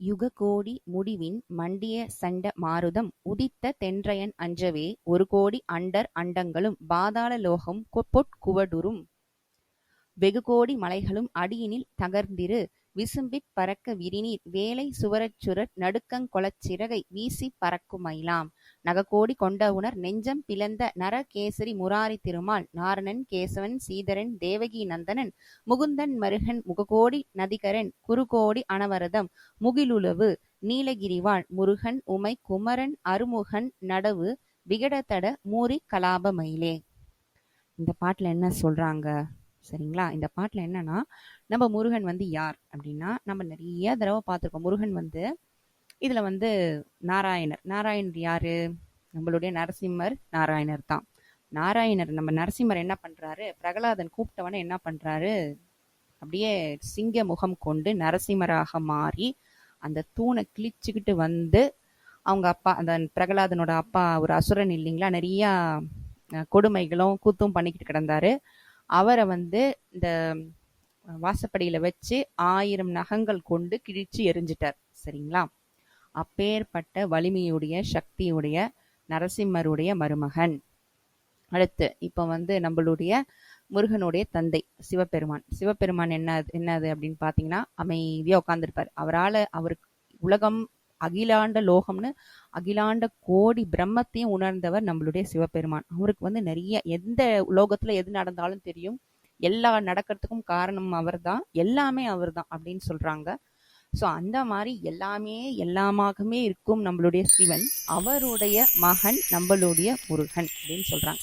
யுககோடி முடிவின் மண்டிய சண்ட மாருதம் உதித்த தென்றயன் அஞ்சவே ஒரு கோடி அண்டர் அண்டங்களும் பாதாள லோகம் பொற்குவடுரும் வெகுகோடி மலைகளும் அடியினில் தகர்ந்திரு. விசும்பிப் பறக்க விரிநீர். வேலை சுவரச்சுரர் நடுக்கங் கொளச் சிறகை வீசிப் பறக்குமயிலாம். நககோடி கொண்டவுணர் நெஞ்சம் பிளந்த நரகேசரி முராரி திருமால் நாரணன் கேசவன் சீதரன் தேவகி நந்தனன் முகுந்தன் மருகன் முககோடி நதிகரன் குருகோடி அனவரதம் முகிலுலவு நீலகிரிவாள் முருகன் உமை குமரன் அருமுகன் நடவு விகடதட மூரி கலாப மயிலே. இந்த பாட்டுல என்ன சொல்றாங்க? சரிங்களா? இந்த பாட்டுல என்னன்னா நம்ம முருகன் வந்து யார் அப்படின்னா நம்ம நிறைய தடவை பார்த்துருக்கோம். முருகன் வந்து இதுல வந்து நாராயணர். நாராயணர் யாரு? நம்மளுடைய நரசிம்மர் நாராயணர் தான். நாராயணர் நம்ம நரசிம்மர் என்ன பண்றாரு? பிரகலாதன் கூப்பிட்டவன என்ன பண்றாரு? அப்படியே சிங்க முகம் கொண்டு நரசிம்மராக மாறி அந்த தூணை கிழிச்சுக்கிட்டு வந்து அவங்க அப்பா அந்த பிரகலாதனோட அப்பா ஒரு அசுரன் இல்லைங்களா? நிறைய கொடுமைகளும் கூத்தும் பண்ணிக்கிட்டு கிடந்தாரு. அவரை வந்து இந்த வாசப்படியில வச்சு ஆயிரம் நகங்கள் கொண்டு கிழிச்சு எரிஞ்சிட்டார். சரிங்களா? அப்பேற்பட்ட வலிமையுடைய சக்தியுடைய நரசிம்மருடைய மருமகன். அடுத்து இப்போ வந்து நம்மளுடைய முருகனுடைய தந்தை சிவபெருமான். சிவபெருமான் என்ன என்னது அப்படின்னு பார்த்தீங்கன்னா அமைதியாக உட்காந்துருப்பார் அவரால் அவருக்கு உலகம் அகிலாண்ட லோகம்னு அகிலாண்ட கோடி பிரம்மத்தையும் உணர்ந்தவர் நம்மளுடைய சிவபெருமான். அவருக்கு வந்து நிறைய எந்த லோகத்துல எது நடந்தாலும் தெரியும். எல்லா நடக்கிறதுக்கும் காரணம் அவர்தான். எல்லாமே அவர்தான் அப்படின்னு சொல்றாங்க. ஸோ அந்த மாதிரி எல்லாமே எல்லாமாகவே இருக்கும் நம்மளுடைய சிவன். அவருடைய மகன் நம்மளுடைய முருகன் அப்படின்னு சொல்கிறாங்க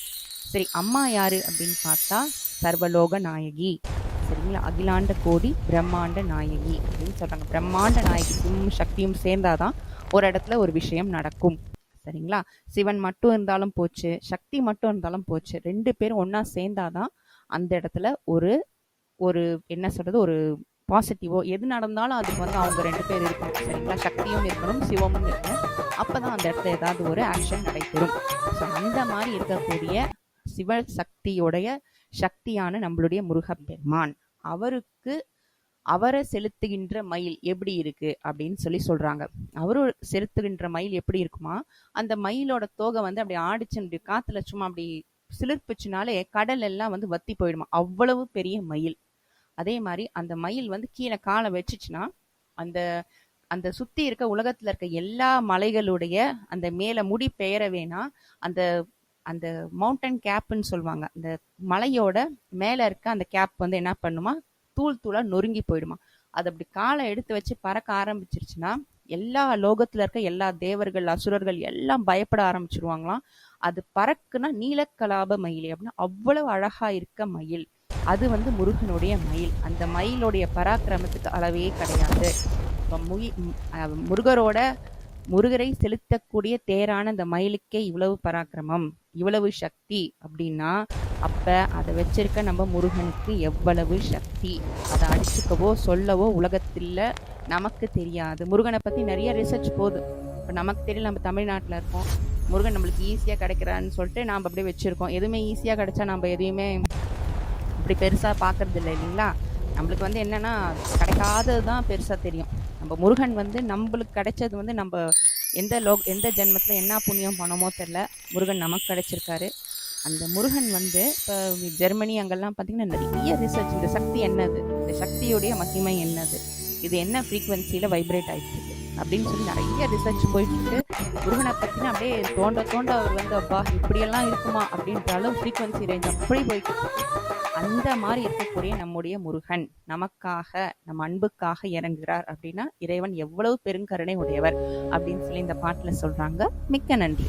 சரி அம்மா யாரு அப்படின்னு பார்த்தா சர்வலோக நாயகி. சரிங்களா? அகிலாண்ட கோடி பிரம்மாண்ட நாயகி அப்படின்னு சொல்கிறாங்க பிரம்மாண்ட நாயகிக்கும் சக்தியும் சேர்ந்தாதான் ஒரு இடத்துல ஒரு விஷயம் நடக்கும். சரிங்களா? சிவன் மட்டும் இருந்தாலும் போச்சு சக்தி மட்டும் இருந்தாலும் போச்சு ரெண்டு பேரும் ஒன்றா சேர்ந்தாதான் அந்த இடத்துல ஒரு ஒரு என்ன சொல்கிறது ஒரு பாசிட்டிவோ எது நடந்தாலும் அதுக்கு வந்து அவங்க ரெண்டு பேர் இருக்கணும் சரிங்களா? சக்தியும் இருக்கணும் சிவமும் இருக்கணும். அப்பதான் அந்த இடத்துல ஏதாவது ஒரு ஆக்ஷன் நடைபெறும். ஸோ அந்த மாதிரி இருக்கக்கூடிய சிவ சக்தியுடைய சக்தியான நம்மளுடைய முருகப்பெருமான். அவருக்கு அவரை செலுத்துகின்ற மயில் எப்படி இருக்கு அப்படின்னு சொல்லி சொல்றாங்க. அவரு செலுத்துகின்ற மயில் எப்படி இருக்குமா? அந்த மயிலோட தோகை வந்து அப்படி ஆடிச்சு அப்படி காத்துல சும்மா அப்படி சிலிர்ப்புச்சுனாலே கடல் எல்லாம் வந்து வத்தி போயிடுமா? அவ்வளவு பெரிய மயில். அதே மாதிரி அந்த மயில் வந்து கீழே காலை வச்சுச்சுன்னா அந்த அந்த சுத்தி இருக்க உலகத்துல இருக்க எல்லா மலைகளுடைய அந்த மேல முடி பெயர வேணா அந்த அந்த மவுண்டன் கேப்னு சொல்லுவாங்க. அந்த மலையோட மேல இருக்க அந்த கேப் வந்து என்ன பண்ணுமா? தூள் தூளா நொறுங்கி போயிடுமா. அது அப்படி காலை எடுத்து வச்சு பறக்க ஆரம்பிச்சிருச்சுன்னா எல்லா லோகத்துல இருக்க எல்லா தேவர்கள் அசுரர்கள் எல்லாம் பயப்பட ஆரம்பிச்சிருவாங்களாம். அது பறக்குன்னா நீலக்கலாப மயில் அப்படின்னா அவ்வளவு அழகா இருக்க மயில். அது வந்து முருகனுடைய மயில். அந்த மயிலுடைய பராக்கிரமத்துக்கு அளவே கிடையாது. இப்போ முயி முருகரோட முருகரை செலுத்தக்கூடிய தேரான அந்த மயிலுக்கே இவ்வளவு பராக்கிரமம் இவ்வளவு சக்தி அப்படின்னா அப்போ அதை வச்சிருக்க நம்ம முருகனுக்கு எவ்வளவு சக்தி? அதை அடிச்சுக்கவோ சொல்லவோ உலகத்தில் நமக்கு தெரியாது. முருகனை பற்றி நிறைய ரிசர்ச் போகுது. இப்போ நமக்கு தெரியல நம்ம தமிழ்நாட்டில் இருக்கோம். முருகன் நம்மளுக்கு ஈஸியாக கிடைக்கிறான்னு சொல்லிட்டு நாம் அப்படியே வச்சுருக்கோம். எதுவுமே ஈஸியாக கிடைச்சா நம்ம எதையுமே அப்படி பெருசாக பார்க்கறது இல்லை இல்லைங்களா? நம்மளுக்கு வந்து என்னென்னா கிடைக்காதது தான் பெருசாக தெரியும். நம்ம முருகன் வந்து நம்மளுக்கு கிடைச்சது வந்து நம்ம எந்த லோ எந்த ஜென்மத்தில் என்ன புண்ணியம் பண்ணமோ தெரில முருகன் நமக்கு கிடைச்சிருக்காரு. அந்த முருகன் வந்து இப்போ ஜெர்மனி அங்கெல்லாம் பார்த்திங்கன்னா நிறைய ரிசர்ச் இந்த சக்தி என்னது? இந்த சக்தியுடைய மகிமை என்னது? இது என்ன ஃப்ரீக்குவென்சியில் வைப்ரேட் ஆகிட்டு அப்படின்னு சொல்லி நிறைய ரிசர்ச் போயிட்டு முருகனை பற்றின அப்படியே தோண்ட தோண்ட அவர் வந்து அப்பா இப்படியெல்லாம் இருக்குமா? அப்படின்ற அளவு ஃப்ரீக்குவென்சி ரேஞ்ச் அப்படி போயிட்டு அந்த மாதிரி இருக்கக்கூடிய நம்முடைய முருகன் நமக்காக நம்ம அன்புக்காக இறங்குகிறார் அப்படின்னா இறைவன் எவ்வளவு பெருங்கருணை உடையவர் அப்படின்னு சொல்லி இந்த பாட்டில் சொல்கிறாங்க மிக்க நன்றி.